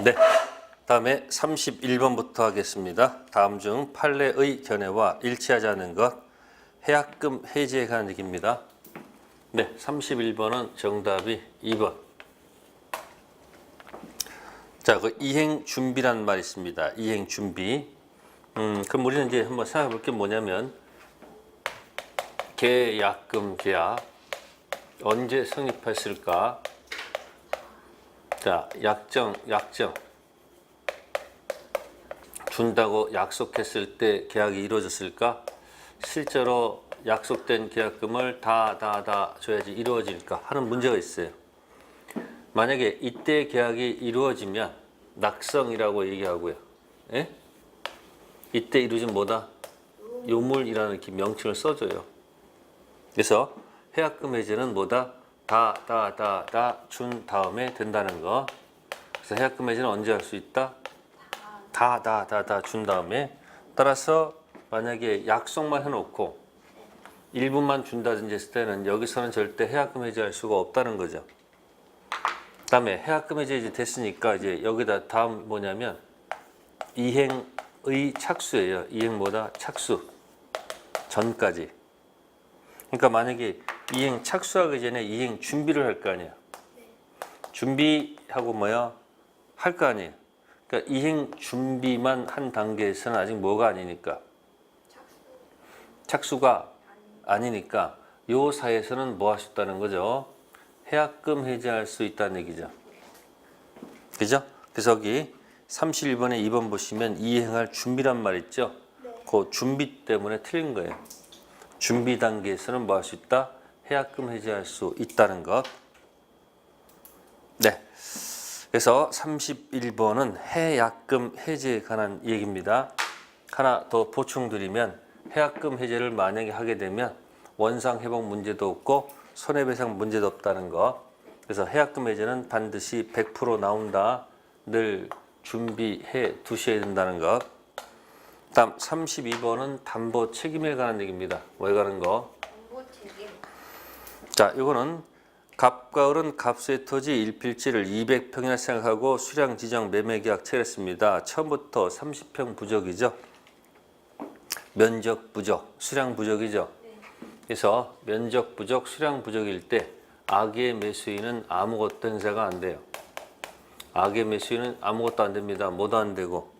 네. 다음에 31번부터 하겠습니다. 다음 중 판례의 견해와 일치하지 않는 것 해약금 해지에 관한 얘기입니다. 네, 31번은 정답이 2번. 자, 그 이행 준비란 말이 있습니다. 이행 준비. 음, 그럼 우리는 이제 한번 생각해 볼 게 뭐냐면 계약금 계약 언제 성립했을까? 자, 약정, 약정. 준다고 약속했을 때 계약이 이루어졌을까? 실제로 약속된 계약금을 다, 다, 다 줘야지 이루어질까? 하는 문제가 있어요. 만약에 이때 계약이 이루어지면 낙성이라고 얘기하고요. 예? 이때 이루어진 뭐다? 요물이라는 명칭을 써줘요. 그래서 해약금 해제는 뭐다? 다, 다, 다, 다 준 다음에 된다는 거. 그래서 해약금 해제는 언제 할 수 있다? 다, 다, 다, 다 준 다음에 따라서 만약에 약속만 해놓고 일부만 준다든지 했을 때는 여기서는 절대 해약금 해제할 수가 없다는 거죠. 그다음에 해약금 해제 이제 됐으니까 이제 여기다 다음 뭐냐면 이행의 착수예요. 이행 뭐다? 착수 전까지. 그러니까 만약에 이행 착수하기 전에 이행 준비를 할 거 아니야. 준비하고 뭐야? 할 거 아니에요. 그러니까 이행 준비만 한 단계에서는 아직 뭐가 아니니까 착수가 아니니까 요 사이에서는 뭐 할 수 있다는 거죠. 해약금 해제할 수 있다는 얘기죠. 그죠? 그래서 여기 31번에 2번 보시면 이행할 준비란 말 있죠? 그 준비 때문에 틀린 거예요. 준비 단계에서는 뭐 할 수 있다? 해약금 해제할 수 있다는 것. 네. 그래서 31번은 해약금 해제에 관한 얘기입니다. 하나 더 보충드리면 해약금 해제를 만약에 하게 되면 원상 회복 문제도 없고 손해배상 문제도 없다는 거. 그래서 해약금 해제는 반드시 100% 나온다. 늘 준비해 두셔야 된다는 것. 다음 32번은 담보 책임에 관한 얘기입니다. 뭐에 관한 거? 자, 이거는 갑과 을은 갑수의 토지 일필지를 200평이나 생각하고 수량 지정 매매 계약 체결했습니다. 처음부터 30평 부족이죠. 면적 부족, 수량 부족이죠. 그래서 면적 부족, 수량 부족일 때 악의 매수인은 아무것도 행사가 안 돼요. 악의 매수인은 아무것도 안 됩니다. 뭐도 안 되고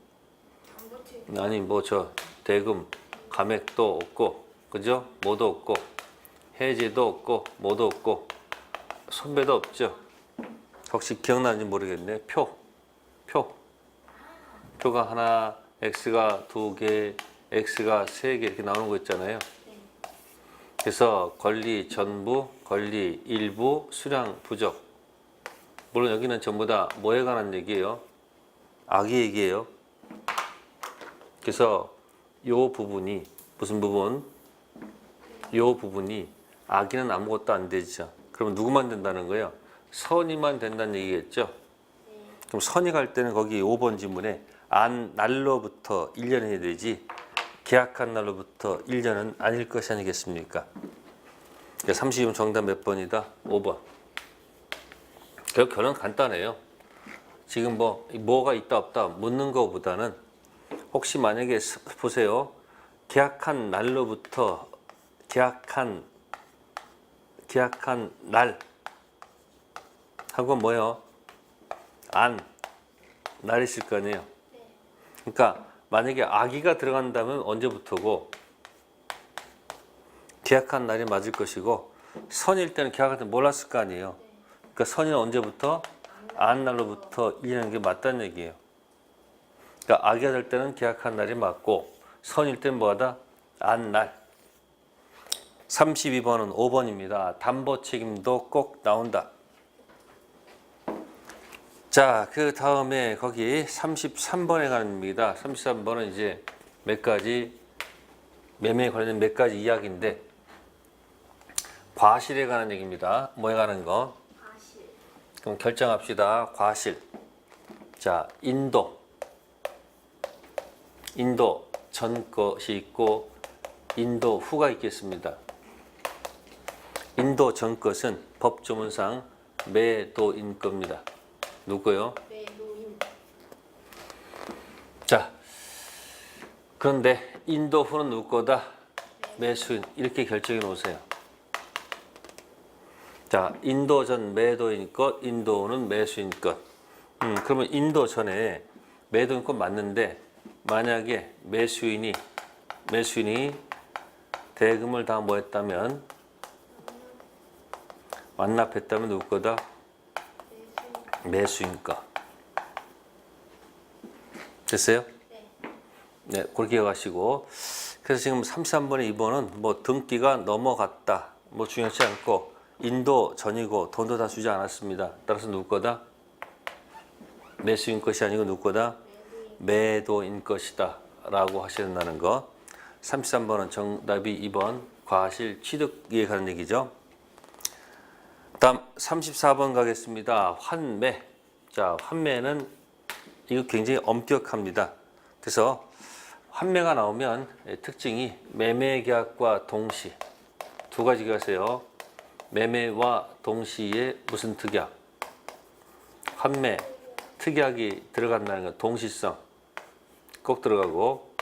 아니 뭐 저 대금 감액도 없고 그죠? 뭐도 없고 해제도 없고 뭐도 없고 선배도 없죠. 혹시 기억나는지 모르겠네. 표, 표, 표가 하나, x가 두 개, x가 세 개 이렇게 나오는 거 있잖아요. 그래서 권리 전부, 권리 일부, 수량 부족. 물론 여기는 전부 다 뭐에 관한 얘기예요? 악의 얘기예요. 그래서 요 부분이 무슨 부분? 요 부분이 악의는 아무것도 안 되죠. 그럼 누구만 된다는 거예요? 선의만 된다는 얘기겠죠. 그럼 선의 갈 때는 거기 5번 지문에 안 날로부터 1년 해야 되지 계약한 날로부터 1년은 아닐 것이 아니겠습니까? 30번 정답 몇 번이다? 5번. 결국 결론 간단해요. 지금 뭐 뭐가 있다 없다 묻는 것보다는 혹시 만약에 스- 보세요. 계약한 날로부터 계약한 계약한 날 하고 뭐요? 안날 있을 거 아니에요. 그러니까 만약에 아기가 들어간다면 언제부터고 계약한 날이 맞을 것이고 선일 때는 계약할 때 몰랐을 거 아니에요. 그러니까 선이는 언제부터 안 날로부터 일하는 게 맞다는 얘기예요. 그러니까 아기가 될 때는 계약한 날이 맞고 선일 때는 뭐하다? 안 날. 32번은 5번입니다. 담보 책임도 꼭 나온다. 자, 그 다음에 거기 33번에 관합니다. 33번은 이제 몇 가지 매매에 관련된 몇 가지 이야기인데 과실에 관한 얘기입니다. 뭐에 관한 거? 과실 그럼 결정합시다. 과실. 자, 인도. 인도 전 것이 있고 인도 후가 있겠습니다. 인도 전 것은 법조문상 매도인 겁니다. 누구요? 매도인. 자, 그런데 인도후는 누구다? 매수인. 이렇게 결정해 놓으세요. 자, 인도전 매도인 것, 인도는 매수인 것. 음, 그러면 인도전에 매도인 것 맞는데 만약에 매수인이 매수인이 대금을 다 모았다면 완납했다면 누구 거다? 매수인 거. 됐어요? 네. 네, 그렇게 기억하시고 그래서 지금 33번에 2번은 뭐 등기가 넘어갔다 뭐 중요하지 않고 인도 전이고 돈도 다 주지 않았습니다. 따라서 누구 거다? 매수인 것이 아니고 누구 거다? 매도인 것이다 라고 하셔야 된다는 거 33번은 정답이 2번 과실 취득에 관한 얘기죠. 다음 34번 가겠습니다. 환매. 자, 환매는 이거 굉장히 엄격합니다. 그래서 환매가 나오면 특징이 매매 계약과 동시 두 가지가 있어요. 매매와 동시에 무슨 특약? 환매 특약이 들어간다는 건 동시성 꼭 들어가고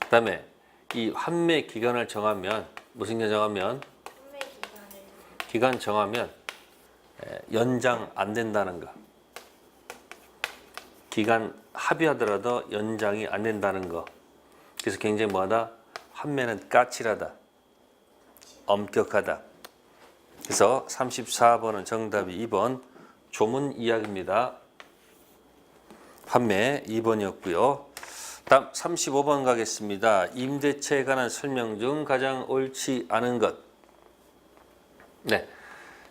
그다음에 이 환매 기간을 정하면 무슨 기간 정하면 기간 정하면 에, 연장 안 된다는 거. 기간 합의하더라도 연장이 안 된다는 거. 그래서 굉장히 뭐하다? 환매는 까칠하다. 엄격하다. 그래서 34번은 정답이 2번 조문 이야기입니다. 판매 2번이었고요. 다음 35번 가겠습니다. 임대차에 관한 설명 중 가장 옳지 않은 것. 네.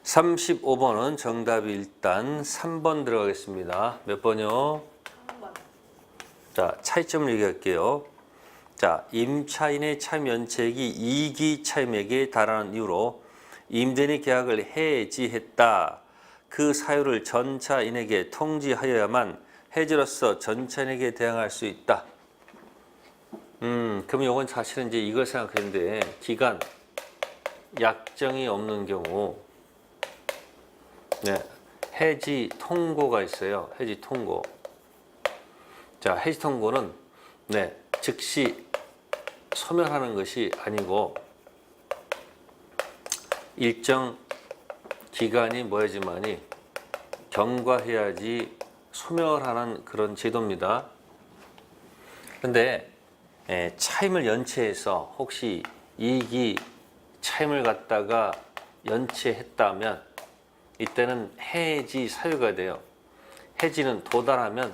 35번은 정답이 일단 3번 들어가겠습니다. 몇 번요? 3번. 자, 차이점을 얘기할게요. 자, 임차인의 차임연체액이 2기 차임액에 달하는 이유로 임대인의 계약을 해지했다. 그 사유를 전차인에게 통지하여야만 해지로서 전차인에게 대항할 수 있다. 음, 그럼 이건 사실은 이제 이걸 생각했는데 기간 약정이 없는 경우 네, 해지 통고가 있어요. 해지 통고. 자, 해지 통고는 네, 즉시 소멸하는 것이 아니고 일정 기간이 뭐야지만이 경과해야지 소멸하는 그런 제도입니다. 근데 에, 차임을 연체해서 혹시 이기 차임을 갖다가 연체했다면 이때는 해지 사유가 돼요. 해지는 도달하면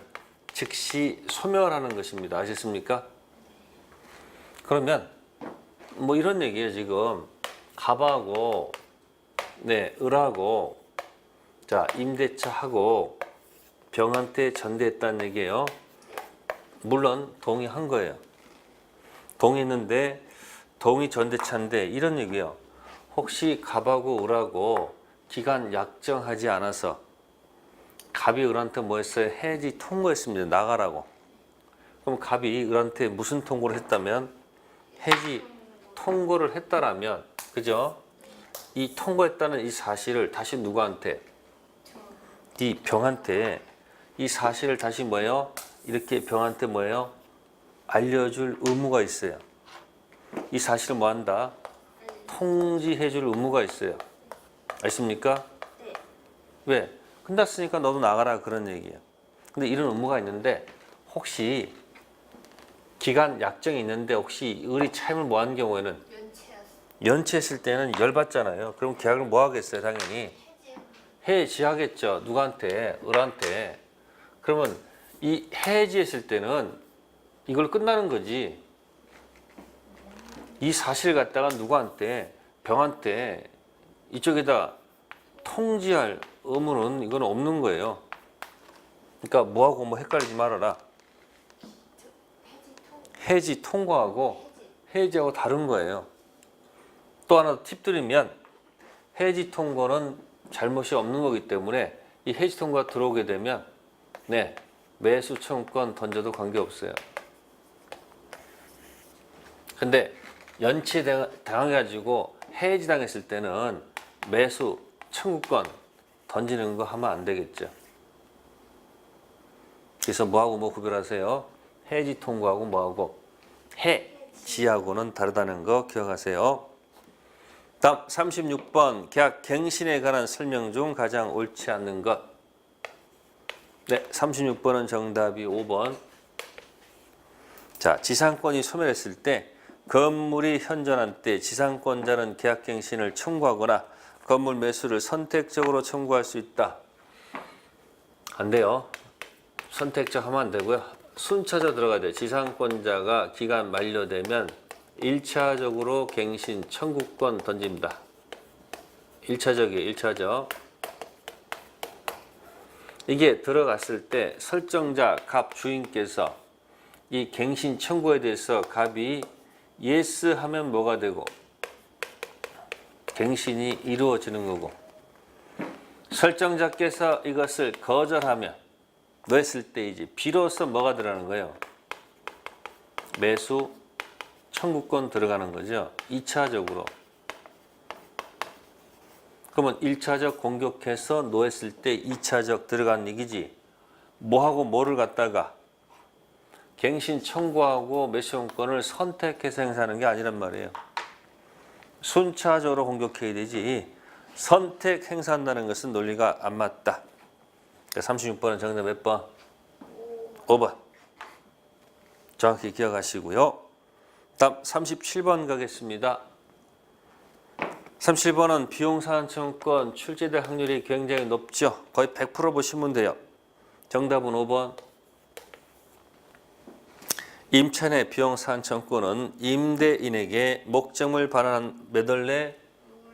즉시 소멸하는 것입니다. 아셨습니까? 그러면 뭐 이런 얘기예요 지금 갑하고 네 을하고 자 임대차하고 병한테 전대했다는 얘기예요. 물론 동의한 거예요. 동의했는데 동의 전대차인데 이런 얘기예요. 혹시 갑하고 을하고 기간 약정하지 않아서 갑이 을한테 뭐 했어요? 해지 통보했습니다. 나가라고. 그럼 갑이 을한테 무슨 통보를 했다면 해지 통고를 했다라면 그죠? 이 통고했다는 이 사실을 다시 누구한테 이 병한테 이 사실을 다시 뭐예요? 이렇게 병한테 뭐예요? 알려줄 의무가 있어요. 이 사실을 뭐 한다? 통지해 줄 의무가 있어요. 아십니까? 네. 왜? 끝났으니까 너도 나가라 그런 얘기예요. 근데 이런 의무가 있는데 혹시 기간 약정이 있는데 혹시 을이 차임을 뭐한 경우에는. 연체했을 때는 열받잖아요. 그럼 계약을 뭐 하겠어요? 당연히 해지. 해지하겠죠. 누구한테? 을한테. 그러면 이 해지했을 때는 이걸 끝나는 거지. 이 사실을 갖다가 누구한테? 병한테 이쪽에다 통지할 의무는 이건 없는 거예요. 그러니까 뭐하고 뭐 헷갈리지 말아라. 해지 통과하고 해지. 해지하고 다른 거예요. 또 하나 팁 드리면 해지 통고는 잘못이 없는 거기 때문에 이 해지 통고가 들어오게 되면 네 매수 청구권 던져도 관계 없어요. 근데 연체 당해가지고 해지 당했을 때는 매수 청구권 던지는 거 하면 안 되겠죠. 그래서 뭐하고 뭐 구별하세요? 해지 통과하고 뭐하고 해지하고는 다르다는 거 기억하세요. 다음 36번 계약 갱신에 관한 설명 중 가장 옳지 않는 것. 네, 36번은 정답이 5번. 자, 지상권이 소멸했을 때 건물이 현전한 때 지상권자는 계약갱신을 청구하거나 건물 매수를 선택적으로 청구할 수 있다. 안 돼요. 선택적 하면 안 되고요. 순차적 들어가야 돼요. 지상권자가 기간 만료되면 1차적으로 갱신 청구권 던집니다. 1차적이에요. 1차적. 이게 들어갔을 때 설정자 갑 주인께서 이 갱신 청구에 대해서 갑이 예스 하면 뭐가 되고 갱신이 이루어지는 거고 설정자께서 이것을 거절하면 넣었을 때 이제 비로소 뭐가 들어가는 거예요? 매수 청구권 들어가는 거죠. 2차적으로. 그러면 1차적 공격해서 놓았을 때 2차적 들어간 얘기지. 뭐하고 뭐를 갖다가 갱신 청구하고 매수권을 선택해서 행사하는 게 아니란 말이에요. 순차적으로 공격해야 되지 선택 행사한다는 것은 논리가 안 맞다. 36번은 정답 몇 번? 5번. 정확히 기억하시고요. 다음 37번 가겠습니다. 37번은 비용 상환청권 출제될 확률이 굉장히 높죠. 거의 100% 보시면 돼요. 정답은 5번. 임차인의 비용 상환청권은 임대인에게 목적물 반환한 몇월 내?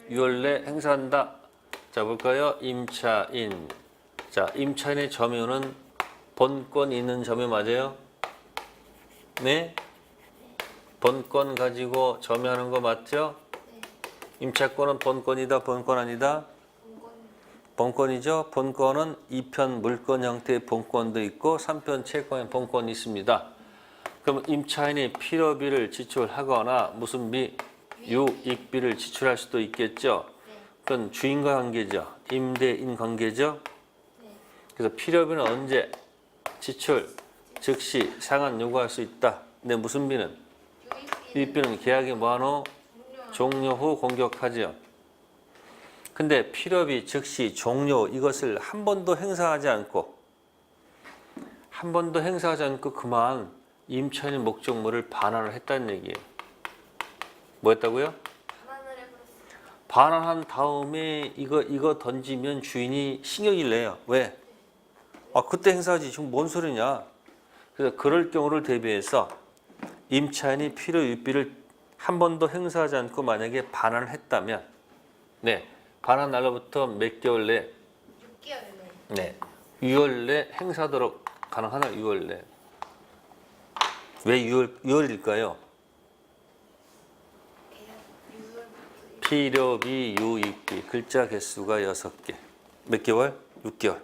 6월 내 행사한다. 자 볼까요? 임차인. 자 임차인의 점유는 본권 있는 점유 맞아요? 네? 본권 가지고 점유하는 거 맞죠? 임차권은 본권이다, 본권 아니다? 본권이죠. 본권은 2편 물권 형태의 본권도 있고 3편 채권의 본권이 있습니다. 그럼 임차인이 필요비를 지출하거나 무슨 비? 유익비를 지출할 수도 있겠죠. 그건 주인과 관계죠. 임대인 관계죠. 그래서 필요비는 언제 지출, 즉시 상환 요구할 수 있다. 근데 무슨 비는? 유익비 유익비는 계약이 뭐하노? 종료 후 공격하죠. 근데 필요비 즉시 종료 이것을 한 번도 행사하지 않고 한 번도 행사하지 않고 그만 임차인의 목적물을 반환을 했다는 얘기예요. 뭐 했다고요? 반환한 다음에 이거 이거 던지면 주인이 신경을 내요. 왜? 아 그때 행사하지 지금 뭔 소리냐? 그래서 그럴 경우를 대비해서 임차인이 필요 유비를 한 번도 행사하지 않고 만약에 반환을 했다면, 네 반환 날로부터 몇 개월 내, 6개월 내. 네 6월 내 행사하도록 가능하나 6월 내. 왜 6월 6월일까요? 계약 6월부터 필요비, 유익비, 글자 개수가 6개. 몇 개월? 6개월.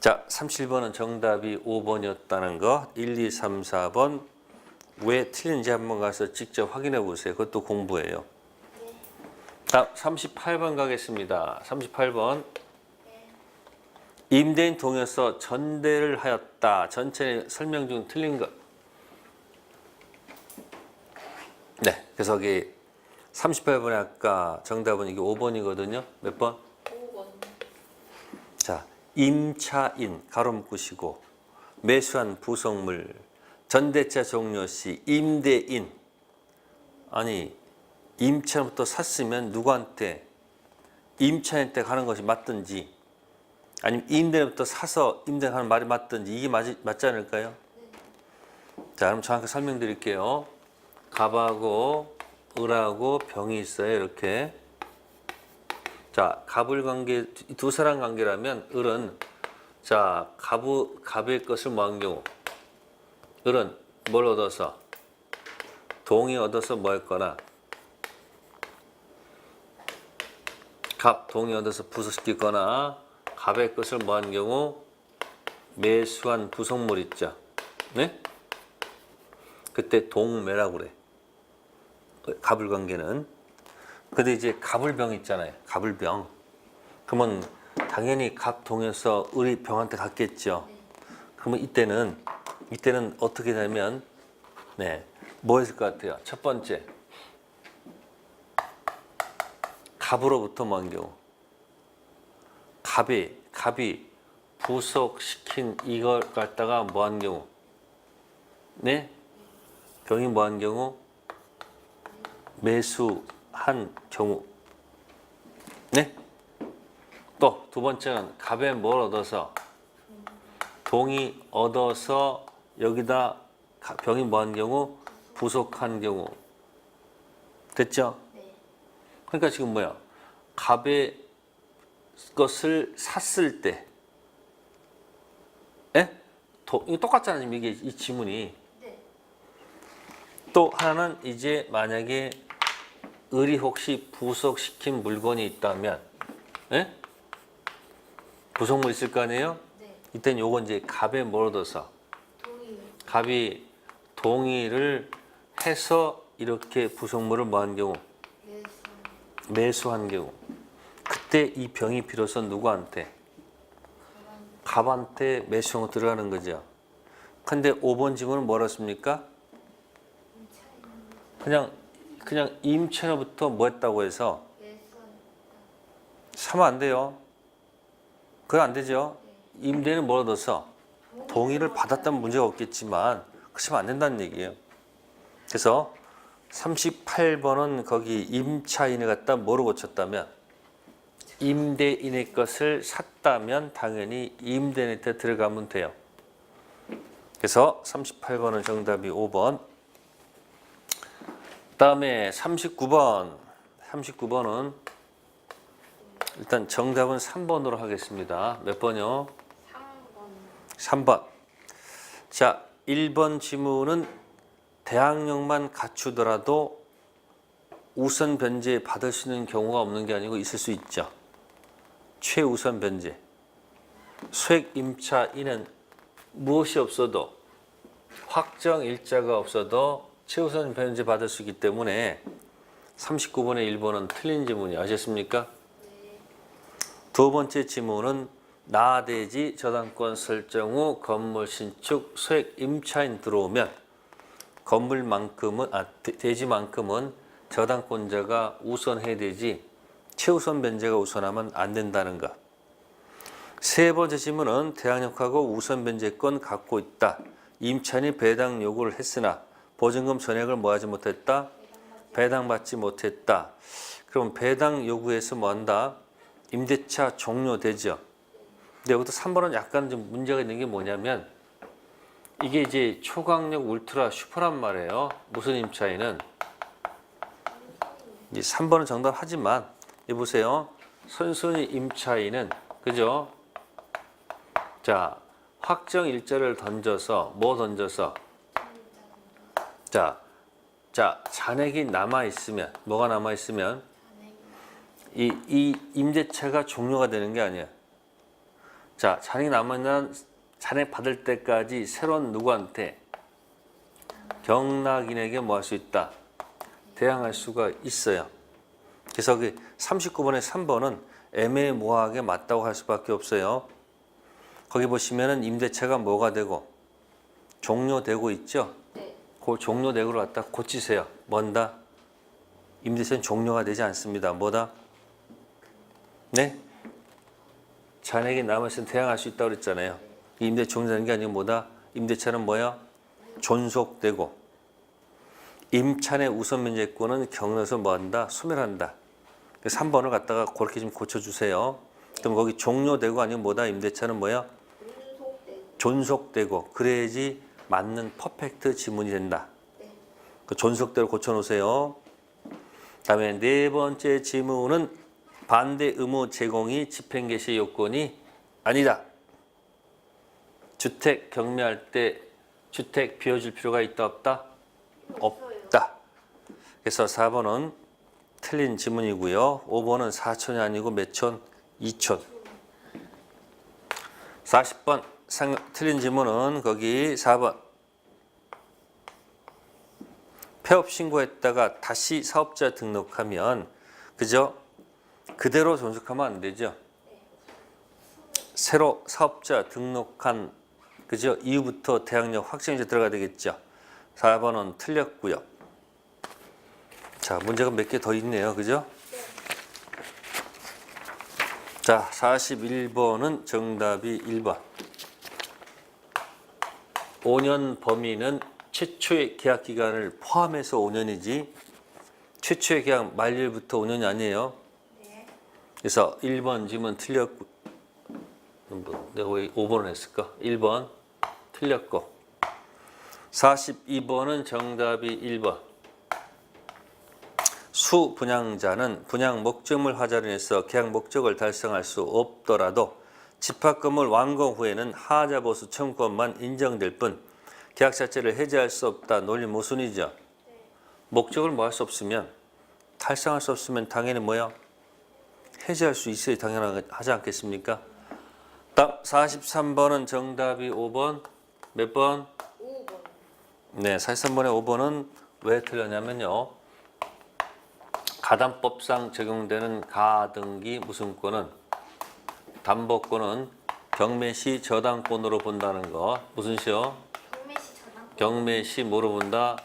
자, 37번은 정답이 5번이었다는 거. 1, 2, 3, 4번. 왜 틀린지 한번 가서 직접 확인해 보세요. 그것도 공부예요. 다음 38번 가겠습니다. 38번. 임대인 동의서 전대를 하였다. 전체 설명 중 틀린 것. 네. 그래서 여기 38번에 아까 정답은 이게 5번이거든요. 몇 번? 5번. 자, 임차인 가로 묶으시고 매수한 부속물 전대차 종료 시 임대인 아니 임차부터 샀으면 누구한테 임차인한테 가는 것이 맞든지 아니면 임대부터 사서 임대하는 말이 맞든지 이게 맞, 맞지 않을까요? 자, 그럼 정확히 설명드릴게요. 갑하고 을하고 병이 있어요. 이렇게. 자, 갑을 관계 두 사람 관계라면 을은 자, 갑의 갑의 것을 뭐한 경우 을은 뭘 얻어서 동이 얻어서 뭐 했거나 갑 동이 얻어서 부수시키거나 갑의 것을 뭐 한 경우 매수한 부속물 있죠. 네? 그때 동매라고 그래. 갑을 관계는 근데 이제 갑을병 있잖아요. 갑을병. 그러면 당연히 갑 동에서 을이 병한테 갔겠죠. 그러면 이때는 이때는 어떻게 되면 네, 뭐 했을 것 같아요? 첫 번째 갑으로부터 먼 경우 갑이 갑이 부속시킨 이걸 갖다가 뭐 한 경우 네 병이 뭐 한 경우 매수한 경우 네 또 두 번째는 갑에 뭘 얻어서 동이 얻어서 여기다 가- 병이 뭐한 경우 부속한 경우 됐죠? 네. 그러니까 지금 뭐야? 갑의 것을 샀을 때, 에? 도, 이거 똑같잖아요. 지금 이게 이 지문이. 네. 또 하나는 이제 만약에 을이 혹시 부속시킨 물건이 있다면, 에? 부속물 있을 거 아니에요? 네. 이땐 요거 이제 갑에 뭘 얻어서 동의. 갑이 동의를 해서 이렇게 부속물을 뭐한 경우 예수. 매수한 경우 그때 이 병이 비로소 누구한테 갑한테 매수형으로 들어가는 거죠. 근데 5번 지문은 뭐라 씁니까? 그냥 그냥 임차로부터 뭐 했다고 해서. 사면 안 돼요. 그건 안 되죠. 임대는 뭘 얻어서 동의를 받았다면 문제가 없겠지만 그러시면 안 된다는 얘기예요. 그래서 38번은 거기 임차인을 갖다 뭐로 고쳤다면 임대인의 것을 샀다면 당연히 임대인한테 들어가면 돼요. 그래서 38번은 정답이 5번. 그다음에 39번. 39번은 일단 정답은 3번으로 하겠습니다. 몇 번요? 3번. 3번. 자, 1번 지문은 대항력만 갖추더라도 우선 변제 받을 수 있는 경우가 없는 게 아니고 있을 수 있죠. 최우선 변제. 수액 임차인은 무엇이 없어도 확정 일자가 없어도 최우선 변제 받을 수 있기 때문에 39번의 1번은 틀린 지문이 아셨습니까? 두 번째 지문은 나대지 저당권 설정 후 건물 신축 소액 임차인 들어오면 건물만큼은 아 대- 대지만큼은 저당권자가 우선해야 되지 최우선 변제가 우선하면 안 된다는 것. 세 번째 질문은 대항력하고 우선 변제권 갖고 있다. 임차인이 배당 요구를 했으나 보증금 전액을 뭐하지 못했다. 배당받지 못했다. 그럼 배당 요구에서 뭐 한다? 임대차 종료되죠. 근데 여기도 3번은 약간 좀 문제가 있는 게 뭐냐면 이게 이제 초강력 울트라 슈퍼란 말이에요. 무슨 임차인은 이제 3번은 정답하지만 이 보세요. 선순위 임차인은 그죠? 자 확정 일자를 던져서 뭐 던져서 자, 자 잔액이 남아 있으면 뭐가 남아 있으면 이, 이 임대차가 종료가 되는 게 아니야. 자, 잔액이 남으면 잔액 받을 때까지 새로운 누구한테 경락인에게 뭐 할 수 있다. 대항할 수가 있어요. 그래서 그 39번의 3번은 애매모호하게 맞다고 할 수밖에 없어요. 거기 보시면은 임대차가 뭐가 되고 종료되고 있죠. 네. 그 종료되고를 갖다 고치세요. 뭔다? 임대차는 종료가 되지 않습니다. 뭐다? 네? 잔액이 남았으면 대항할 수 있다고 그랬잖아요. 임대 종료되는 게 아니고 뭐다? 임대차는 뭐야? 존속되고 임차의 우선 면제권은 경로에서 뭐한다? 소멸한다. 3번을 갖다가 그렇게 좀 고쳐주세요. 그럼 거기 종료되고 아니면 뭐다? 임대차는 뭐야? 존속되고 그래야지 맞는 퍼펙트 지문이 된다. 네. 그 존속대로 고쳐놓으세요. 다음에 네 번째 지문은 반대 의무 제공이 집행 개시 요건이 아니다. 주택 경매할 때 주택 비워줄 필요가 있다 없다? 없다. 그래서 4번은 틀린 지문이고요. 5번은 4촌이 아니고 몇 촌? 2촌. 40번 상, 틀린 지문은 거기 4번. 폐업 신고했다가 다시 사업자 등록하면 그죠? 그대로 존속하면 안 되죠. 새로 사업자 등록한 그죠? 이후부터 대학력 확정제 들어가야 되겠죠. 4번은 틀렸고요. 자, 문제가 몇 개 더 있네요. 그죠? 자, 41번은 정답이 1번. 5년 범위는 최초의 계약 기간을 포함해서 5년이지 최초의 계약 만료일부터 5년이 아니에요. 네. 그래서 1번 지문 틀렸고 뭐, 내가 왜 5번을 했을까? 1번 틀렸고 42번은 정답이 1번 수 분양자는 분양 목적물 하자로 인해서 계약 목적을 달성할 수 없더라도 집합금을 완공 후에는 하자 보수 청구권만 인정될 뿐 계약 자체를 해지할 수 없다 논리 모순이죠. 목적을 뭐 할 수 없으면 달성할 수 없으면 당연히 뭐야? 해지할 수 있어야 당연하지 않겠습니까? 다음 43번은 정답이 5번 몇 번? 5번. 네, 43번의 5번은 왜 틀렸냐면요. 가담법상 적용되는 가등기 무슨권은 담보권은 경매시 저당권으로 본다는 거 무슨 시요? 경매시 저당. 경매시 뭐로 본다?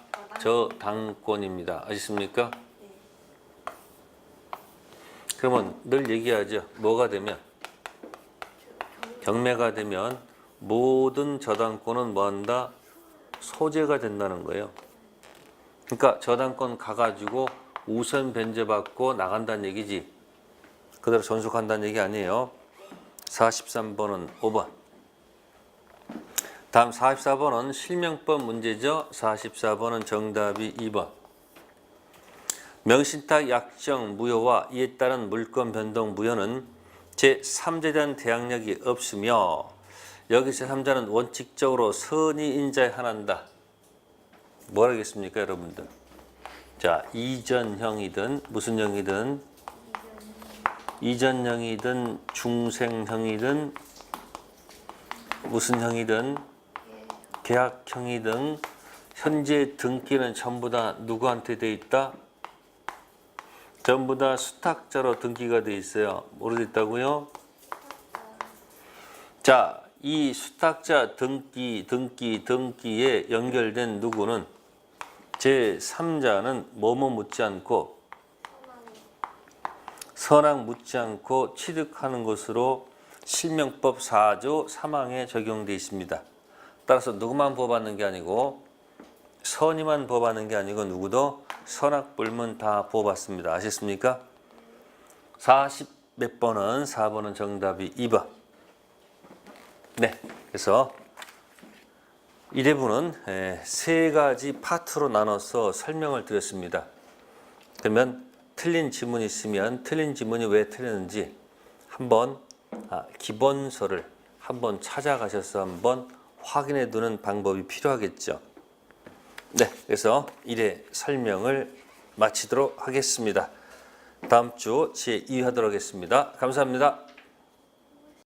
저당권입니다. 아시습니까? 네. 그러면 늘 얘기하죠. 뭐가 되면 경매가 되면 모든 저당권은 뭐한다? 소재가 된다는 거예요. 그러니까 저당권 가가지고 우선 변제받고 나간다는 얘기지. 그대로 전속한다는 얘기 아니에요. 43번은 5번. 다음 44번은 실명법 문제죠. 44번은 정답이 2번. 명신탁 약정 무효와 이에 따른 물권 변동 무효는 제3자에 대한 대항력이 없으며 여기 제3자는 원칙적으로 선의 인자에 한한다. 뭐라겠습니까 여러분들? 자 이전형이든 무슨 형이든 이전형이든 중생형이든 무슨 형이든 계약형이든 현재 등기는 전부 다 누구한테 돼 있다? 전부 다 수탁자로 등기가 돼 있어요. 뭐로 돼 있다고요? 자, 이 수탁자 등기, 등기, 등기에 연결된 누구는 제 3자는 뭐뭐 묻지 않고 선악 묻지 않고 취득하는 것으로 실명법 4조 3항에 적용돼 있습니다. 따라서 누구만 보호받는 게 아니고 선의만 보호받는 게 아니고 누구도 선악 불문 다 보호받습니다. 아셨습니까? 40 몇 번은 4번은 정답이 2번. 네, 그래서 이 대부는 에, 세 가지 파트로 나눠서 설명을 드렸습니다. 그러면 틀린 지문이 있으면 틀린 지문이 왜 틀렸는지 한번 아, 기본서를 한번 찾아가셔서 한번 확인해 두는 방법이 필요하겠죠. 네, 그래서 1회 설명을 마치도록 하겠습니다. 다음 주 제2회 하도록 하겠습니다. 감사합니다.